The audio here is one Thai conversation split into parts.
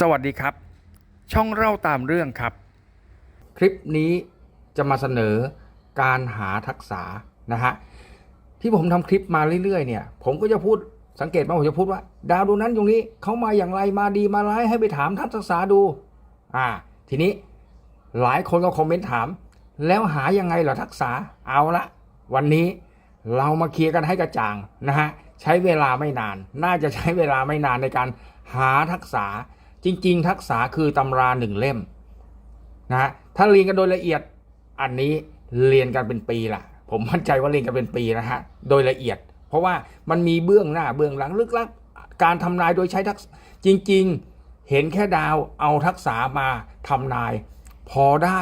สวัสดีครับ ช่องเล่าตามเรื่องครับ คลิปนี้จะมาเสนอการหาทักษะนะฮะที่ผมทำคลิปมาเรื่อยๆเนี่ย ผมก็จะพูดสังเกตว่าผมจะพูดว่า ดาวดวงนั้นดวงนี้เขามาอย่างไรมาดีมาร้ายให้ไปถามท่านทักษะดูอ่าทีนี้หลายคนก็คอมเมนต์ถาม แล้วหายังไงเหรอทักษะเอาละวันนี้เรามาเคลียร์กันให้กระจ่างนะฮะใช้เวลาไม่นาน น่าจะใช้เวลาไม่นานในการหาทักษะ จริง ๆ ทักษะคือตำราหนึ่งเล่มนะฮะถ้าเรียนกันโดยละเอียดอันนี้เรียนกันเป็นปีละผมมั่นใจว่าเรียนกันเป็นปีนะฮะโดยละเอียด เพราะว่ามันมีเบื้องหน้าเบื้องหลังลึกลับการทำนายโดยใช้ทักษะจริง ๆ เห็นแค่ดาวเอาทักษะมาทำนาย พอได้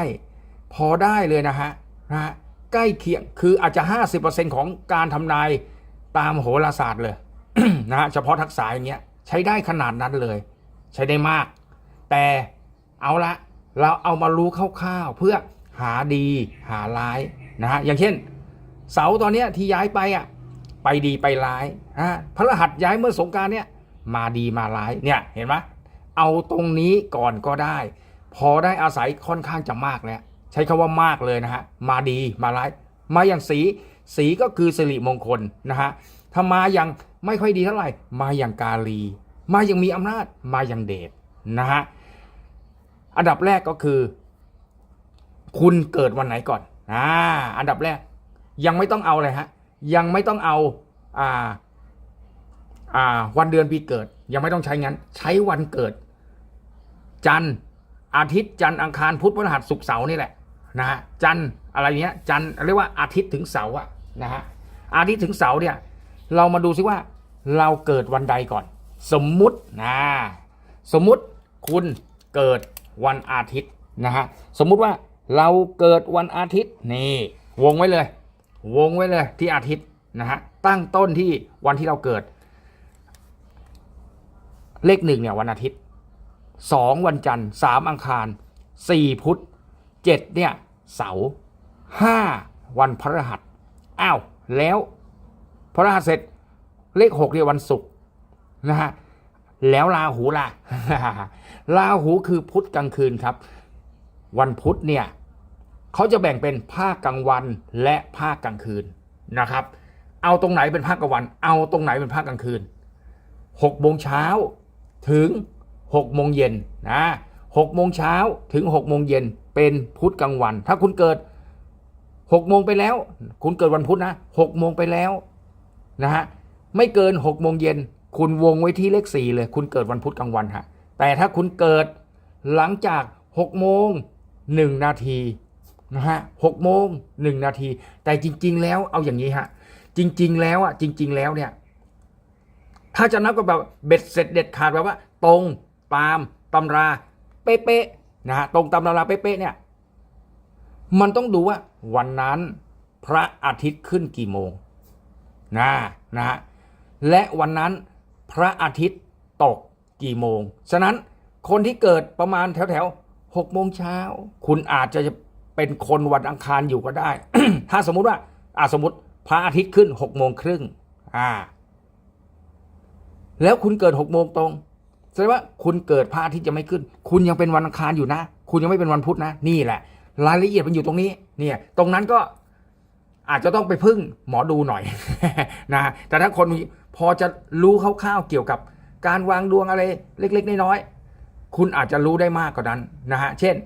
พอได้เลยนะฮะนะฮะใกล้เคียงคืออาจจะ 50%ของการทำนายตามโหราศาสตร์เลยนะฮะเฉพาะทักษะอย่างเงี้ยใช้ได้ขนาดนั้นเลย ใช้ได้มาก แต่เอาละเราเอามารู้คร่าวๆเพื่อหาดีหาร้ายนะฮะอย่างเช่น เสาตอนนี้ที่ย้ายไปอะไปดีไปร้ายฮะพระรหัสย้ายเมื่อสงการเนี่ยมาดีมาร้ายเนี่ยเห็นไหมเอาตรงนี้ก่อนก็ได้ พอได้อาศัยค่อนข้างจะมากแล้วใช้คำว่ามากเลยนะฮะมาดีมาร้าย มาอย่างสีสีก็คือสิริมงคลนะฮะถ้ามาอย่างไม่ค่อยดีเท่าไหร่มาอย่างกาลี มาอย่างมีอำนาจมาอย่างเดชนะฮะอันดับแรกก็คือ คุณเกิดวันไหนก่อนอ่าอันดับแรก ยังไม่ต้องเอาเลยฮะ ยังไม่ต้องเอาอ่าอ่าวันเดือนปีเกิด ยังไม่ต้องใช้งั้น ใช้วันเกิด จันอาทิตย์จันอังคารพุธพฤหัสศุกร์เสาร์นี่แหละนะฮะจันอะไรเนี้ย จันเรียกว่าอาทิตย์ถึงเสาร์อะนะฮะอาทิตย์ถึงเสาร์เนี่ย เรามาดูซิว่าเราเกิดวันใดก่อน สมมุตินะสมมุติคุณเกิดวันอาทิตย์นะฮะสมมุติว่าเราเกิดวันอาทิตย์นี่วงไว้เลย วงไว้เลยที่อาทิตย์นะฮะตั้งต้นที่วันที่เราเกิด เลขหนึ่งเนี่ยวันอาทิตย์สองวันจันทร์สามอังคารสี่พุธเจ็ดเนี่ยเสาร์ห้าวันพฤหัสอ้าวแล้วพฤหัสเสร็จเลขหกเนี่ยวันศุกร์ นะฮะแล้วลาหูล่ะลาหูคือพุธกลางคืนครับ วันพุธเนี่ยเขาจะแบ่งเป็นภาคกลางวันและภาคกลางคืนนะครับ เอาตรงไหนเป็นภาคกลางวัน เอาตรงไหนเป็นภาคกลางคืนหกโมงเช้าถึงหกโมงเย็นนะหกโมงเช้าถึงหกโมงเย็นเป็นพุธกลางวัน ถ้าคุณเกิดหกโมงไปแล้ว คุณเกิดวันพุธนะหกโมงไปแล้วนะฮะไม่เกินหกโมงเย็น คุณวงไว้ที่เลขสี่เลย คุณเกิดวันพุธกลางวันฮะแต่ถ้าคุณเกิดหลังจากหกโมงหนึ่งนาทีนะฮะหกโมงหนึ่งนาที แต่จริง ๆ แล้วเอาอย่างนี้ฮะ จริง ๆ แล้วอะจริง ๆ แล้วเนี่ย ถ้าจะนับก็แบบเบ็ดเสร็จเด็ดขาดแบบว่า ตรงตามตำราเป๊ะๆนะฮะตรงตามตำราเป๊ะๆเนี่ย มันต้องดูว่า วันนั้นพระอาทิตย์ขึ้นกี่โมงนะนะฮะและวันนั้น พระอาทิตย์ตกกี่โมง ฉะนั้นคนที่เกิดประมาณแถวแถวๆหกโมงเช้า คุณอาจจะเป็นคนวันอังคารอยู่ก็ได้ ถ้าสมมุติว่าอาสมมติพระอาทิตย์ขึ้นหกโมงครึ่งอ่า แล้วคุณเกิดหกโมงตรงแสดงว่าคุณเกิดพระอาทิตย์ยังไม่ขึ้น คุณยังเป็นวันอังคารอยู่นะ คุณยังไม่เป็นวันพุธนะ นี่แหละ รายละเอียดมันอยู่ตรงนี้ เนี่ย ตรงนั้นก็อาจจะต้องไปพึ่งหมอดูหน่อยนะ แต่ถ้าคน พอจะรู้คร่าวๆเกี่ยวกับการวางดวงอะไรเล็ก ๆ น้อยๆคุณอาจจะรู้ได้มากกว่านั้นนะฮะเช่น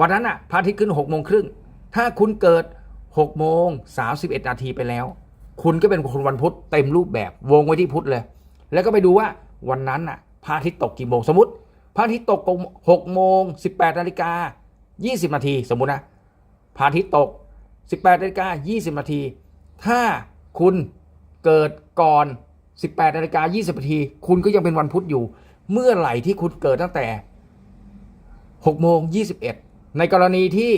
วันนั้นอะพระอาทิตย์ขึ้นหกโมงครึ่งถ้าคุณเกิดหกโมงสามสิบเอ็ดนาทีไปแล้ว คุณก็เป็นคนวันพุธเต็มรูปแบบวงไว้ที่พุธเลย แล้วก็ไปดูว่าวันนั้นน่ะพระอาทิตย์ตกกี่โมงสมมติพระอาทิตย์ตกหกโมงสิบแปดนาฬิกายี่สิบนาทีสมมุตินะพระอาทิตย์ตกสิบแปดนาฬิกายี่สิบนาทีถ้าคุณเกิดก่อน สิบแปดนาฬิกายี่สิบนาทีคุณก็ยังเป็นวันพุธอยู่ เมื่อไหร่ที่คุณเกิดตั้งแต่หกโมงยี่สิบเอ็ดในกรณีที่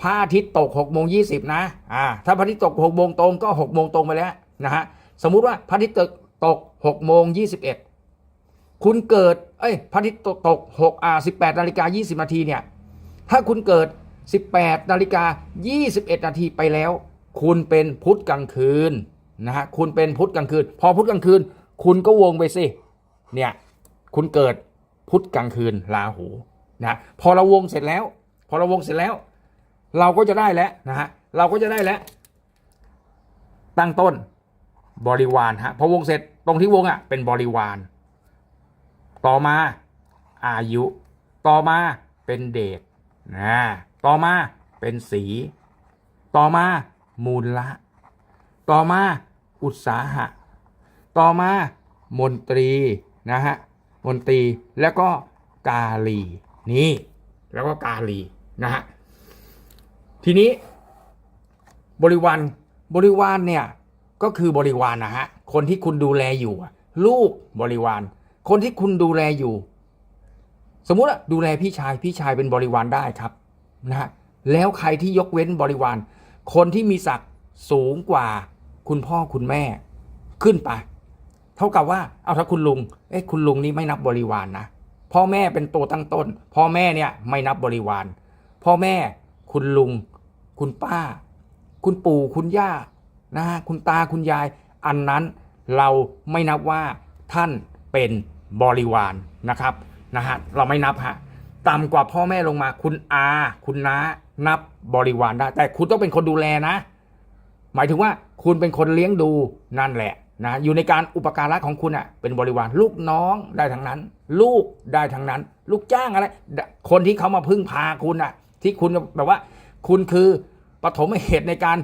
พระอาทิตย์ตกหกโมงยี่สิบนะ อ่า ถ้าพระอาทิตย์ตกหกโมงตรงก็หกโมงตรงไปแล้วนะฮะ สมมุติว่าพระอาทิตย์ตกตกหกโมงยี่สิบเอ็ดคุณเกิด เอ้ย พระอาทิตย์ตกตกหกอ่าสิบแปดนาฬิกายี่สิบนาทีเนี่ย ถ้าคุณเกิดสิบแปดนาฬิกายี่สิบเอ็ดนาทีไปแล้ว คุณเป็นพุธกลางคืน นะฮะคุณเป็นพุธกลางคืน พอพุธกลางคืน คุณก็วงไปสิเนี่ยคุณเกิดพุธกลางคืนราหูนะพอเราวงเสร็จแล้ว พอเราวงเสร็จแล้ว เราก็จะได้แล้วนะฮะเราก็จะได้แล้ว ตั้งต้นบริวารฮะพอวงเสร็จตรงที่วงอะเป็นบริวาร ต่อมาอายุ ต่อมาเป็นเดชนะต่อมาเป็นสี ต่อมามูลละ ต่อมา อุตสาหะ ต่อมามนตรีนะฮะมนตรีแล้วก็กาลีนี่แล้วก็กาลีนะฮะทีนี้บริวารบริวารเนี่ยก็คือบริวารนะฮะคนที่คุณดูแลอยู่ลูกบริวาร คนที่คุณดูแลอยู่ สมมุติอะดูแลพี่ชายพี่ชายเป็นบริวารได้ครับนะฮะแล้วใครที่ยกเว้นบริวาร คนที่มีศักดิ์สูงกว่า คุณพ่อคุณแม่ขึ้นไป เท่ากับว่าเอาถ้าคุณลุงเอ้คุณลุงนี่ไม่นับบริวารนนะพ่อแม่เป็นตัวตั้งต้น พ่อแม่เนี่ยไม่นับบริวาร พ่อแม่ คุณลุง คุณป้า คุณปู่คุณย่านะฮะคุณตาคุณยาย อันนั้นเราไม่นับว่าท่านเป็นบริวารนะครับนะฮะเราไม่นับฮะต่ำกว่าพ่อแม่ลงมา คุณอา คุณน้านับบริวารได้ แต่คุณต้องเป็นคนดูแลนะ หมายถึงว่าคุณเป็นคนเลี้ยงดูนั่นแหละนะอยู่ในการอุปการะของคุณอะเป็นบริวารลูกน้องได้ทั้งนั้น ลูกได้ทั้งนั้น ลูกจ้างอะไร คนที่เขามาพึ่งพาคุณอะ ที่คุณแบบว่า คุณคือปฐมเหตุในการ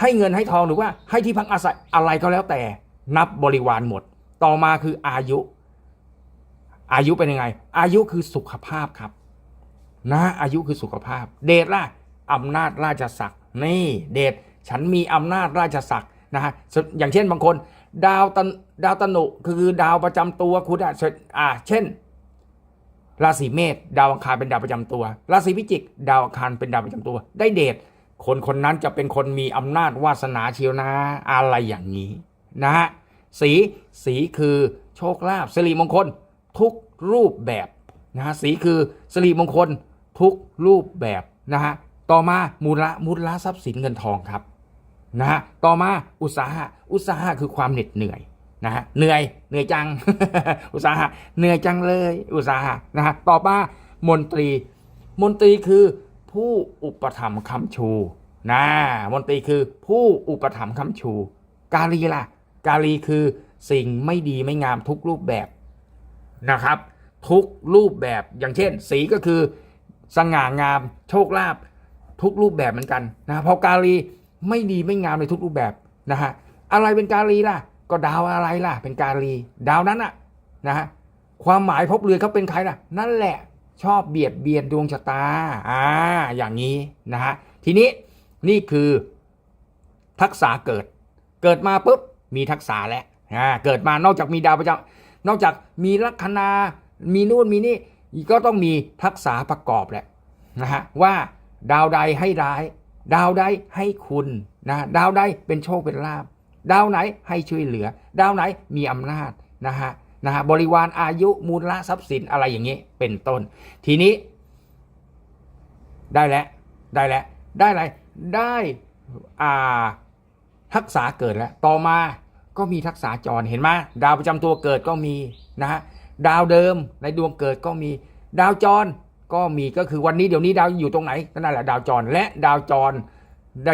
ให้เงินให้ทองหรือว่าให้ที่พักอาศัยอะไรก็แล้วแต่ นับบริวารหมด ต่อมาคืออายุ อายุเป็นยังไง อายุคือสุขภาพครับ นะ อายุคือสุขภาพ เดชล่ะอำนาจราชศักดิ์นี่ เดช ฉันมีอำนาจราชศักดิ์นะฮะอย่างเช่นบางคน ดาวตันดาวตนุคือดาวประจำตัวคุณอะอ่าเช่น ราศีเมษดาวอังคารเป็นดาวประจำตัว ราศีพิจิก ดาวอังคารเป็นดาวประจำตัว ได้เดชคนคนนั้นจะเป็นคนมีอำนาจวาสนาเชียวนะอะไรอย่างนี้นะฮะสีสีคือโชคลาภสิริมงคลทุกรูปแบบนะฮะสีคือสิริมงคลทุกรูปแบบนะฮะต่อมามูลละมูลละทรัพย์สินเงินทองครับ นะฮะต่อมาอุตสาหะอุตสาหะคือความเหน็ดเหนื่อยนะฮะเหนื่อยเหนื่อยจัง อุตสาหะเหนื่อยจังเลย อุตสาหะนะฮะต่อมามนตรี มนตรีคือผู้อุปถัมภ์คำชูนะมนตรีคือผู้อุปถัมภ์คำชู กาลีล่ะ กาลีคือสิ่งไม่ดีไม่งามทุกรูปแบบนะครับ ทุกรูปแบบอย่างเช่น สีก็คือ สง่างามโชคลาภทุกรูปแบบเหมือนกันนะพอกาลี ไม่ดีไม่งามในทุกรูปแบบนะฮะอะไรเป็นกาลีล่ะ ก็ดาวอะไรล่ะ เป็นกาลีดาวนั้นอะนะฮะความหมายพบเรือเขาเป็นใครล่ะ นั่นแหละชอบเบียดเบียนดวงชะตาอ่าอย่างนี้นะฮะทีนี้นี่คือทักษะเกิด เกิดมาปุ๊บมีทักษะแล้วอ่าเกิดมานอกจากมีดาวประจำนอกจากมีลัคนามีนู่นมีนี่ก็ต้องมีทักษะประกอบแหละนะฮะว่าดาวใดให้ร้าย ดาวใดให้คุณนะดาวใดเป็นโชคเป็นลาบดาวไหนให้ช่วยเหลือ ดาวไหนมีอำนาจนะฮะนะฮะบริวารอายุมูลละทรัพย์สินอะไรอย่างนี้เป็นต้น ทีนี้ ได้แล้วได้แล้วได้อะไรได้อ่าทักษะเกิดแล้ว ต่อมาก็มีทักษะจรเห็นไหมดาวประจำตัวเกิดก็มีนะฮะดาวเดิมในดวงเกิดก็มี ดาวจร ก็มีก็คือวันนี้เดี๋ยวนี้ดาวอยู่ตรงไหนก็นั่นแหละดาวจรและดาวจรใน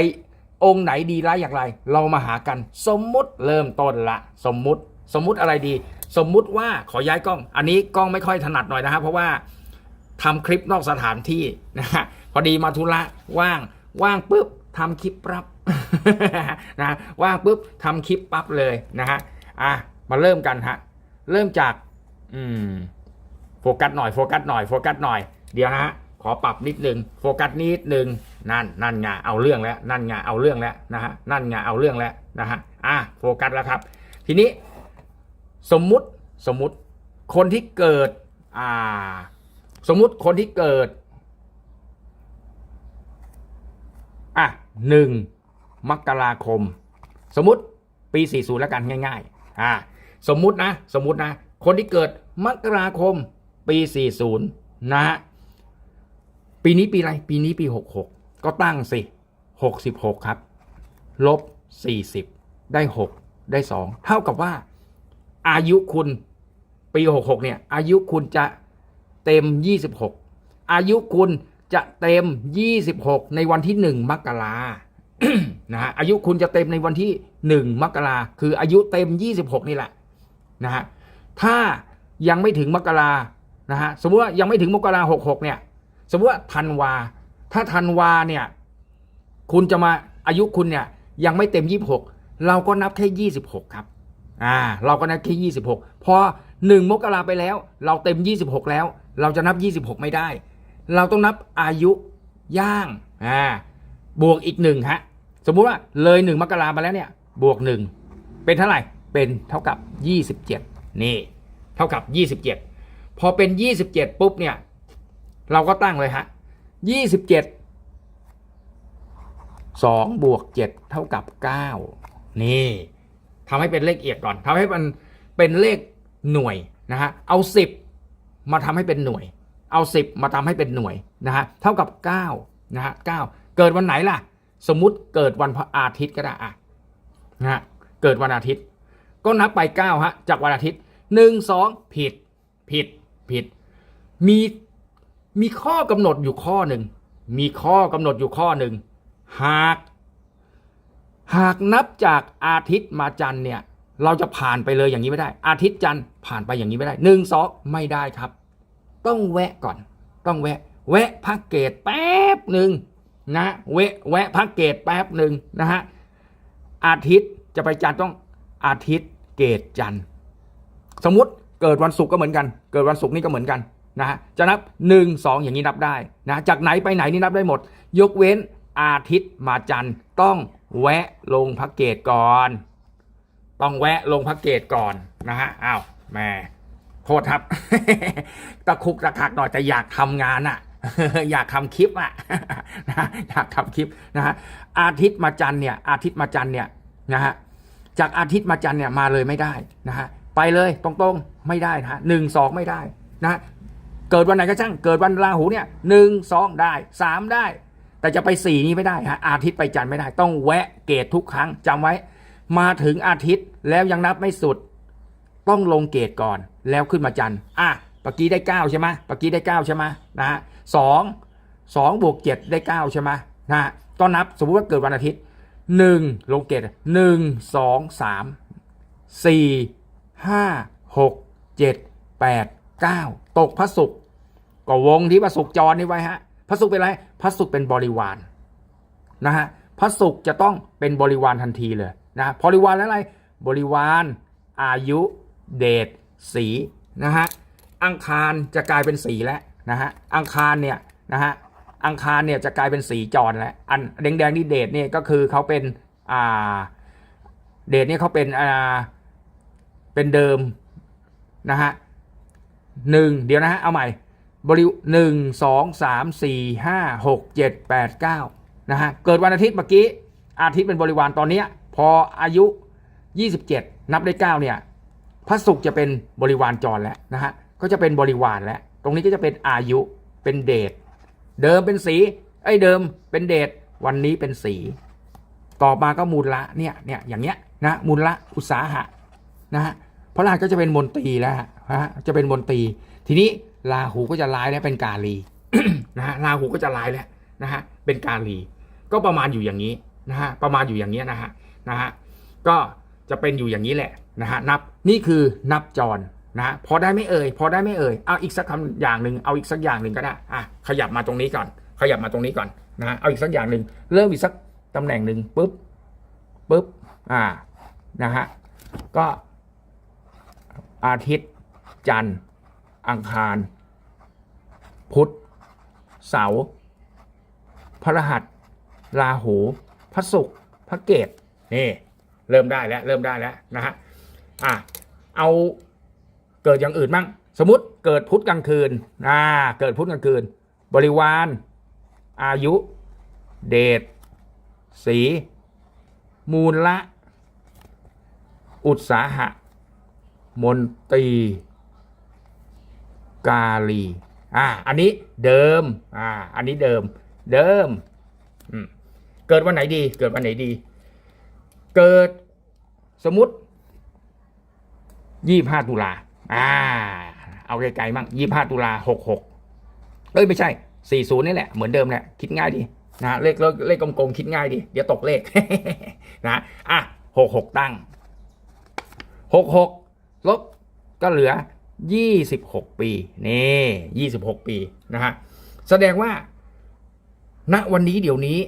องค์ไหนดีร้ายอย่างไร เรามาหากัน สมมุติเริ่มต้นละ สมมุติสมมุติอะไรดี สมมุติว่าขอย้ายกล้อง อันนี้กล้องไม่ค่อยถนัดหน่อยนะฮะเพราะว่าทำคลิปนอกสถานที่นะฮะพอดีมาธุระว่างว่างปุ๊บทำคลิปปั๊บนะว่างปุ๊บทำคลิปปั๊บเลยนะฮะอะมาเริ่มกันฮะเริ่มจากอืมโฟกัสหน่อยโฟกัสหน่อยโฟกัสหน่อย เดี๋ยวนะฮะขอปรับนิดหนึ่งโฟกัสนิดหนึ่งนั่นนั่นไงเอาเรื่องแล้วนั่นไงเอาเรื่องแล้วนะฮะนั่นไงเอาเรื่องแล้วนะฮะอะโฟกัสแล้วครับ ทีนี้สมมุติสมมุติคนที่เกิดอ่าสมมุติคนที่เกิดอะหนึ่งมกราคม สมมติปี 40 แล้วกันง่ายๆอ่าสมมุตินะสมมุตินะ คนที่เกิดมกราคมปี 40 นะฮะ ปีนี้ปีอะไร ปีนี้ปี 66 ก็ตั้งสิ 66 ครับ ลบ 40 ได้ 6 ได้ 2 เท่ากับว่า อายุคุณปีหกหกเนี่ย อายุคุณจะเต็มยี่สิบหกอายุคุณจะเต็มยี่สิบหกในวันที่หนึ่งมกรานะฮะอายุคุณจะเต็มในวันที่หนึ่งมกราคืออายุเต็มยี่สิบหกนี่แหละนะฮะถ้ายังไม่ถึงมกรานะฮะสมมติว่ายังไม่ถึงมกราหกหกเนี่ย สมมติว่าธันวา ถ้าธันวาเนี่ย คุณจะมาอายุคุณเนี่ย ยังไม่เต็มยี่สิบหกเราก็นับแค่ยี่สิบหกครับ อ่า เราก็นับแค่ยี่สิบหกพอหนึ่งมกราไปแล้ว เราเต็มยี่สิบหกแล้ว เราจะนับยี่สิบหกไม่ได้ เราต้องนับอายุย่าง อ่า บวกอีกหนึ่งฮะ สมมุติว่าเลยหนึ่งมกรามาแล้วเนี่ย บวกหนึ่งเป็นเท่าไหร่ เป็นเท่ากับยี่สิบเจ็ดนี่ เท่ากับยี่สิบเจ็ดพอเป็นยี่สิบเจ็ดปุ๊บเนี่ย เราก็ตั้งเลยฮะยี่สิบเจ็ดสองบวกเจ็ดเท่ากับเก้านี่ทำให้เป็นเลขเอียดก่อนทำให้มันเป็นเลขหน่วยนะฮะเอาสิบมาทำให้เป็นหน่วย เอาสิบมาทำให้เป็นหน่วยนะฮะเท่ากับเก้านะฮะเก้าเกิดวันไหนล่ะ สมมติเกิดวันพระอาทิตย์ก็ได้อะนะฮะเกิดวันอาทิตย์ ก็นับไปเก้าฮะจากวันอาทิตย์หนึ่งสองผิดผิดผิด มี มีข้อกำหนดอยู่ข้อหนึ่ง มีข้อกำหนดอยู่ข้อหนึ่ง หาก หากนับจากอาทิตย์มาจันทร์เนี่ย เราจะผ่านไปเลยอย่างนี้ไม่ได้ อาทิตย์จันทร์ผ่านไปอย่างนี้ไม่ได้หนึ่งสองไม่ได้ครับ ต้องแวะก่อน ต้องแวะ แวะพักเกตแป๊บหนึ่งนะแวะแวะพักเกตแป๊บหนึ่งนะฮะอาทิตย์จะไปจันทร์ต้องอาทิตย์เกตจันทร์สมมติเกิดวันศุกร์ก็เหมือนกัน เกิดวันศุกร์นี่ก็เหมือนกัน นะจะนับหนึ่งสองอย่างนี้นับได้นะจากไหนไปไหนนี่นับได้หมด ยกเว้นอาทิตย์มาจันทร์ต้องแวะลงพักเกตก่อน ต้องแวะลงพักเกตก่อนนะฮะอ้าวแหม่โทษครับตะคุกตะคักหน่อยแต่อยากทำงานอะอยากทำคลิปอะนะอยากทำคลิปนะฮะอาทิตย์มาจันทร์เนี่ย อาทิตย์มาจันทร์เนี่ยนะฮะจากอาทิตย์มาจันทร์เนี่ยมาเลยไม่ได้นะฮะไปเลยตรงๆไม่ได้นะฮะหนึ่งสองไม่ได้นะ เกิดวันไหนก็ช่างเกิดวันราหูเนี่ยหนึ่งสองได้สามได้ แต่จะไปสี่นี้ไม่ได้ฮะอาทิตย์ไปจันทร์ไม่ได้ ต้องแวะเกตทุกครั้งจำไว้ มาถึงอาทิตย์แล้วยังนับไม่สุด ต้องลงเกตก่อนแล้วขึ้นมาจันทร์อะปะกี้ได้เก้าใช่ไหมปะกี้ได้เก้าใช่ไหมนะฮะสองสองบวกเจ็ดได้เก้าใช่ไหมนะฮะก็นับสมมุติว่าเกิดวันอาทิตย์หนึ่งลงเกตหนึ่งสองสามสี่ห้าหกเจ็ดแปด เก้าตกพระศุกร์ก็วงที่พระศุกร์จรนี่ไว้ฮะพระศุกร์เป็นอะไรพระศุกร์เป็นบริวารนะฮะพระศุกร์จะต้องเป็นบริวารทันทีเลยนะบริวารอะไร บริวารอายุเดชสีนะฮะอังคารจะกลายเป็นสีแล้วนะฮะอังคารเนี่ยนะฮะอังคารเนี่ยจะกลายเป็นสีจรแล้วอันแดงๆนี่เดชเนี่ยก็คือเขาเป็นอ่าเดชเนี่ยเขาเป็นอ่าเป็นเดิมนะฮะ หนึ่งเดี๋ยวนะฮะเอาใหม่บริวหนึ่งสองสามสี่ห้าหกเจ็ดแปดเก้านะฮะเกิดวันอาทิตย์เมื่อกี้ อาทิตย์เป็นบริวารตอนเนี้ยพออายุ 27 นับได้ 9 เนี่ยพระศุกร์จะเป็นบริวารจรแล้วนะฮะก็จะเป็นบริวารแล้ว ตรงนี้ก็จะเป็นอายุเป็นเดชเดิมเป็นสีไอ้เดิมเป็นเดชวันนี้เป็นสี ต่อมาก็มูลละเนี่ยเนี่ยอย่างเงี้ยนะมูลละอุตสาหะนะฮะเพราะราชก็จะเป็นมนตรีแล้วฮะ นะฮะจะเป็นมนตรี ทีนี้ราหูก็จะร้ายแล้วเป็นกาลีนะฮะราหูก็จะร้ายแล้วนะฮะเป็นกาลี ก็ประมาณอยู่อย่างนี้นะฮะประมาณอยู่อย่างเงี้นะฮะนะฮะก็จะเป็นอยู่อย่างนี้แหละนะฮะนับนี่คือนับจรนะฮะพอได้ไม่เอ่ยพอได้ไม่เอ่ยเอาอีกสักคำอย่างหนึ่งเอาอีกสักอย่างหนึ่งก็ได้อะขยับมาตรงนี้ก่อน ขยับมาตรงนี้ก่อนนะฮะเอาอีกสักอย่างหนึ่งเริ่มอีกสักตำแหน่งหนึ่งปุ๊บปุ๊บอ่านะฮะก็อาทิตย์ จันทร์ อังคาร พุธ เสาร์พฤหัส ราหู พระศุกร์พระเกตนี่ เริ่มได้แล้ว เริ่มได้แล้วนะฮะอะเอาเกิดอย่างอื่นบ้างสมมติเกิดพุธกลางคืนอ่าเกิดพุธกลางคืน บริวาร อายุ เดชสี มูลละ อุตสาหะ มนตรี กาลีอ่าอันนี้เดิมอ่าอันนี้เดิมเดิมเกิดวันไหนดี เกิดวันไหนดี เกิดสมมติยี่ห้าตุลาอ่า เอาไกลๆมั่งยี่ห้าตุลาหกหกเอ้ยไม่ใช่สี่ศูนย์นี่แหละเหมือนเดิมแหละคิดง่ายดีนะเลขเลขเลขกลมๆคิดง่ายดีเดี๋ยวตกเลขนะอะหกหกตั้งหกหกลบก็เหลือ ยี่สิบหกปีนี่ยี่สิบหกปีนะฮะแสดงว่า ณวันนี้เดี๋ยวนี้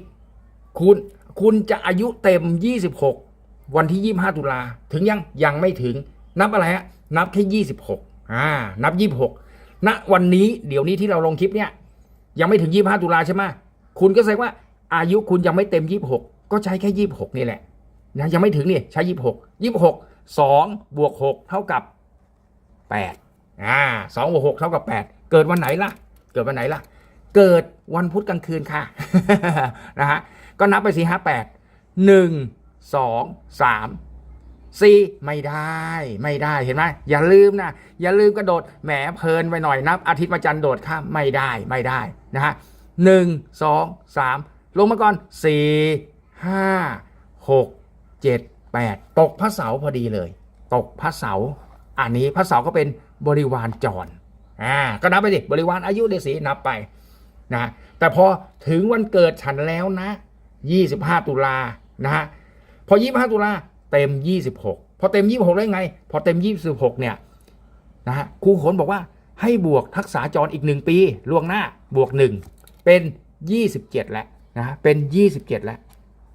คุณคุณจะอายุเต็ม 26 วันที่ 25 ตุลาถึงยังยังไม่ถึง นับอะไรฮะนับแค่26อ่านับ 26 ณวันนี้เดี๋ยวนี้ที่เราลงคลิปเนี่ย ยังไม่ถึง 25 ตุลาใช่ไหมคุณก็แสดงว่า อายุคุณยังไม่เต็ม 26 ก็ใช้แค่ 26 นี่แหละนะยังไม่ถึงนี่ใช้ 26 26 2บวก6เท่ากับ 8อ่า2บวก6เท่ากับ 8 เกิดวันไหนล่ะ เกิดวันไหนล่ะ เกิดวันพุธกลางคืนค่ะนะฮะก็นับไปสี่ห้าแปดหนึ่งสองสามสี่ไม่ได้ไม่ได้เห็นไหมอย่าลืมนะ อย่าลืมกระโดดแหมเพลินไปหน่อยนับ อาทิตย์มาจันโดดข้ามไม่ได้ไม่ได้นะฮะหนึ่งสองสามลงมาก่อนสี่ห้าหกเจ็ดแปดตกพระเสาพอดีเลย ตกพระเสา อันนี้พระเสาก็เป็นบริวารจรอ่าก็นับไปดิบริวารอายุเดสีนับไปนะแต่พอถึงวันเกิดฉันแล้วนะ 25 ตุลานะฮะพอ 25 ตุลาเต็ม 26 พอเต็ม 26ได้ไง พอเต็ม 26 เนี่ยนะฮะครูขนบอกว่าให้บวกทักษะจรอีก 1 ปีล่วงหน้าบวก 1 เป็น 27 แล้วนะเป็น 27 แล้ว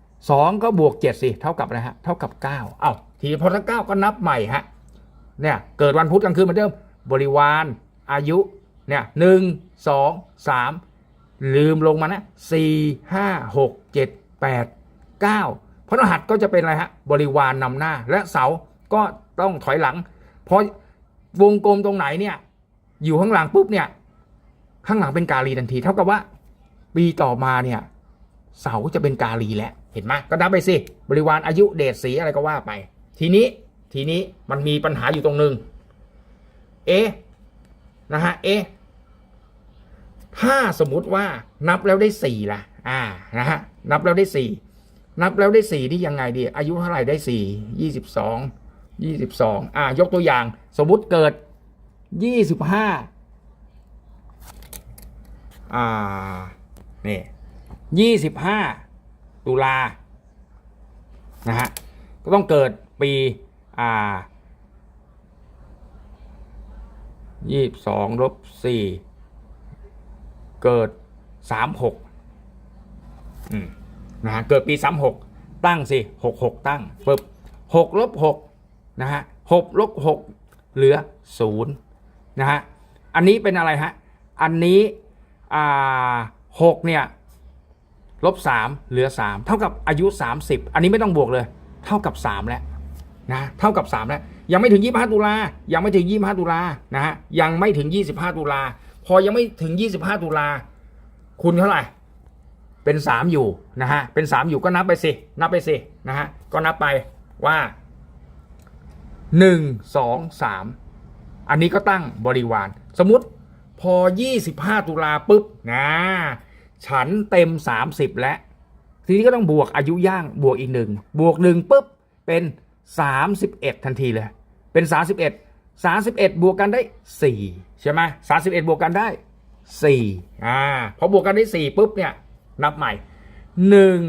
2 ก็บวก 7 สิ เท่ากับอะไรฮะ เท่ากับ 9 เอ้าทีนี้พอทั้ง9ก็นับใหม่ฮะ เนี่ยเกิดวันพุธกลางคืนเหมือนเดิมบริวาร อายุเนี่ยหนึ่งสองสามลืมลงมานะสี่ห้าหกเจ็ดแปดเก้าพระรหัสก็จะเป็นอะไรฮะบริวารนำหน้า และเสาก็ต้องถอยหลังเพราะวงกลมตรงไหนเนี่ยอยู่ข้างหลังปุ๊บเนี่ยข้างหลังเป็นกาลีทันที เท่ากับว่า ปีต่อมาเนี่ยเสาจะเป็นกาลีแล้วเห็นไหมก็นับไปสิบริวารอายุเดชสีอะไรก็ว่าไป ทีนี้ ทีนี้มันมีปัญหาอยู่ตรงหนึ่งเอ๊ะนะฮะ เอ๊ะถ้าสมมุติว่านับแล้วได้สี่ล่ะ อ่า นะฮะ นับแล้วได้สี่ นับแล้วได้สี่นี่ยังไงดี อายุเท่าไหร่ได้สี่ ยี่สิบสอง ยี่สิบสอง อ่า ยกตัวอย่าง สมมุติเกิดยี่สิบห้า อ่า นี่ยี่สิบห้า ตุลา นะฮะ ก็ต้องเกิดปี อ่ายี่สิบสองลบสี่เกิดสามหกนะฮะเกิดปีสามหกตั้งสิหกหกตั้งปึ๊บหกลบหกนะฮะหกลบหกเหลือศูนย์นะฮะอันนี้เป็นอะไรฮะ อันนี้อ่าหกเนี่ยลบสามเหลือสามเท่ากับอายุสามสิบอันนี้ไม่ต้องบวกเลย เท่ากับสามแล้ว นะเท่ากับสามแล้ว ยังไม่ถึงยี่ห้าตุลายังไม่ถึงยี่ห้าตุลานะฮะยังไม่ถึงยี่สิบห้าตุลาพอยังไม่ถึงยี่สิบห้าตุลาคุณเท่าไหร่เป็นสามอยู่นะฮะเป็นสามอยู่ก็นับไปสินับไปสินะฮะก็นับไปว่าหนึ่งสองสามอันนี้ก็ตั้งบริวาร สมมติพอยี่สิบห้าตุลาปุ๊บนะฉันเต็มสามสิบแล้วทีนี้ก็ต้องบวกอายุย่างบวกอีกหนึ่งบวกหนึ่งปุ๊บเป็น สามสิบเอ็ดทันทีเลย เป็นสามสิบเอ็ดสามสิบเอ็ดบวกกันได้สี่ใช่ไหมสามสิบเอ็ดบวกกันได้สี่อ่าพอบวกกันได้สี่ปุ๊บเนี่ย นับใหม่หนึ่ง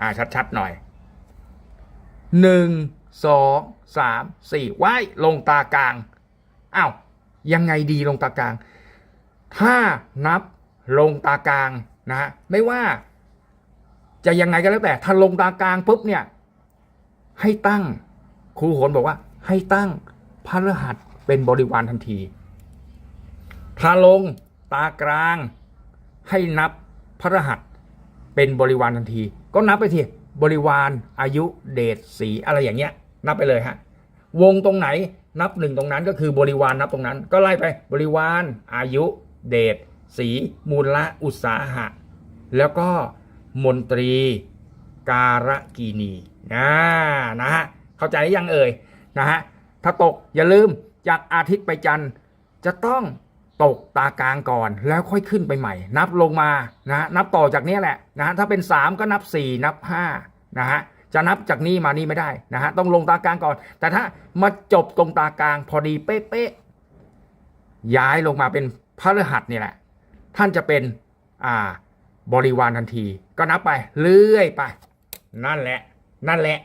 อ่า ชัดๆ หน่อยหนึ่งสองสามสี่ว้ายลงตากลางอ้าวยังไงดีลงตากลาง ถ้านับลงตากลางนะฮะไม่ว่าจะยังไงก็แล้วแต่ถ้าลงตากลางปุ๊บเนี่ย ให้ตั้ง ครูโหนบอกว่า ให้ตั้งพระรหัสเป็นบริวารทันทีถ้าลงตากลาง ให้นับพระรหัสเป็นบริวารทันที ก็นับไปทีบริวารอายุเดชสีอะไรอย่างเงี้ย นับไปเลยฮะวงตรงไหนนับหนึ่งตรงนั้นก็คือบริวารนับตรงนั้น ก็ไล่ไปบริวารอายุ เดชสีมูลละอุตสาหะ แล้วก็มนตรี การกีนี นะนะฮะเข้าใจหรือยังเอ่ยนะฮะถ้าตกอย่าลืมจากอาทิตย์ไปจันทร์จะต้องตกตากลางก่อนแล้วค่อยขึ้นไปใหม่ นับลงมานะฮะนับต่อจากนี้แหละนะฮะถ้าเป็น 3 ก็นับ 4 นับ5นะฮะจะนับจากนี้มานี่ไม่ได้นะฮะต้องลงตากลางก่อน แต่ถ้ามาจบตรงตากลางพอดีเป๊ะๆย้ายลงมาเป็นพระฤหัสนี่แหละ ท่านจะเป็นอ่าบริวารทันที ก็นับไปเรื่อยไป นั่นแหละ นั่นแหละ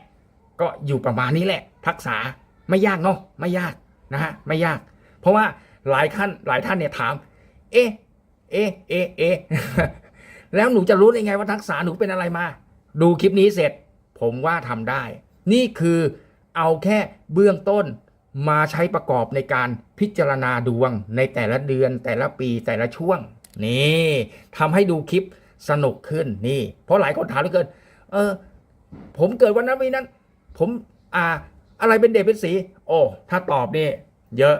ก็อยู่ประมาณนี้แหละ ทักษะไม่ยากเนาะไม่ยากนะฮะไม่ยาก เพราะว่าหลายท่านหลายท่านเนี่ยถาม เอ๊ะเอ๊ะเอ๊ะเอ๊ะแล้วหนูจะรู้ได้ไงว่าทักษะหนูเป็นอะไรมา ดูคลิปนี้เสร็จ ผมว่าทำได้ นี่คือเอาแค่เบื้องต้นมาใช้ประกอบในการพิจารณาดวงในแต่ละเดือนแต่ละปีแต่ละช่วง นี่ทำให้ดูคลิปสนุกขึ้นนี่ เพราะหลายคนถามเหลือเกิน เออ ผมเกิดวันนั้นวันนั้น ผมอ่า อะไรเป็นเดชเป็นสี โอ้ถ้าตอบนี่เยอะ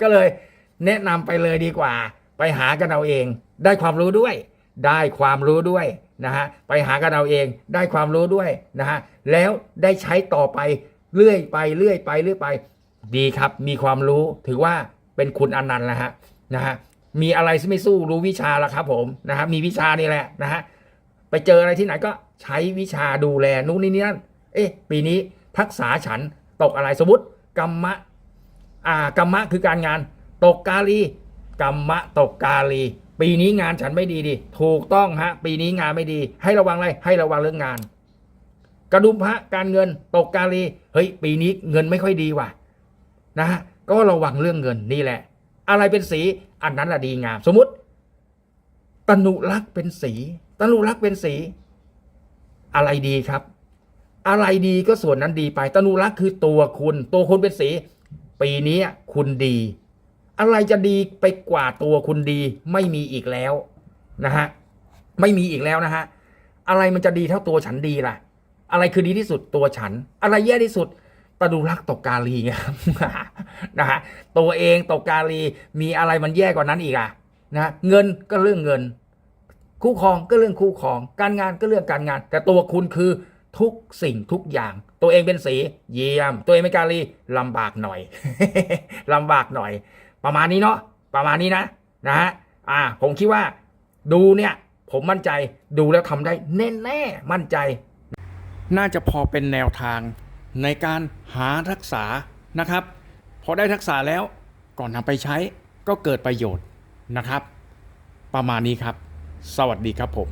ก็เลยแนะนำไปเลยดีกว่า ไปหากันเอาเอง ได้ความรู้ด้วย ได้ความรู้ด้วยนะฮะไปหากันเอาเองได้ความรู้ด้วยนะฮะแล้วได้ใช้ต่อไปเรื่อยไปเรื่อยไปเรื่อยไป ดีครับ มีความรู้ถือว่าเป็นคุณอนันต์แล้วฮะนะฮะมีอะไรที่ไม่สู้รู้วิชาแล้วครับผมนะฮะมีวิชานี่แหละนะฮะไปเจออะไรที่ไหนก็ ใช้วิชาดูแลนู้นนี่นี่นั่นเอ๊ะปีนี้ทักษะฉันตกอะไรสมมติกรรมะอ่ากรรมะคือการงาน ตกกาลีกรรมะตกกาลี ปีนี้งานฉันไม่ดีดิถูกต้องฮะ ปีนี้งานไม่ดี ให้ระวังอะไรให้ระวังเรื่องงาน กระดุมพระการเงินตกกาลีเฮ้ยปีนี้เงินไม่ค่อยดีว่ะนะก็ระวังเรื่องเงินนี่แหละ อะไรเป็นสีอันนั้นละดีงาม สมมติตนุรักษ์เป็นสีตนุรักษ์เป็นสี อะไรดีครับ อะไรดีก็ส่วนนั้นดีไปตนุรักษ์คือตัวคุณ ตัวคุณเป็นสี ปีนี้คุณดี อะไรจะดีไปกว่าตัวคุณดี ไม่มีอีกแล้วนะฮะไม่มีอีกแล้วนะฮะอะไรมันจะดีเท่าตัวฉันดีล่ะ อะไรคือดีที่สุดตัวฉัน อะไรแย่ที่สุดตนุรักษ์ตกกาลีไงครับนะฮะตัวเองตกกาลีมีอะไรมันแย่กว่านั้นอีกอะนะเงินก็เรื่องเงิน คู่ครองก็เรื่องคู่ครอง การงานก็เรื่องการงาน แต่ตัวคุณคือทุกสิ่งทุกอย่าง ตัวเองเป็นสีเยี่ยม ตัวเองเป็นกาลีลำบากหน่อยลำบากหน่อย ประมาณนี้เนาะประมาณนี้นะนะฮะอ่า ผมคิดว่า ดูเนี่ย ผมมั่นใจดูแล้วทำได้แน่แน่มั่นใจ น่าจะพอเป็นแนวทางในการหาทักษะนะครับพอได้ทักษะแล้วก่อนนำไปใช้ก็เกิดประโยชน์นะครับ ประมาณนี้ครับ สวัสดีครับผม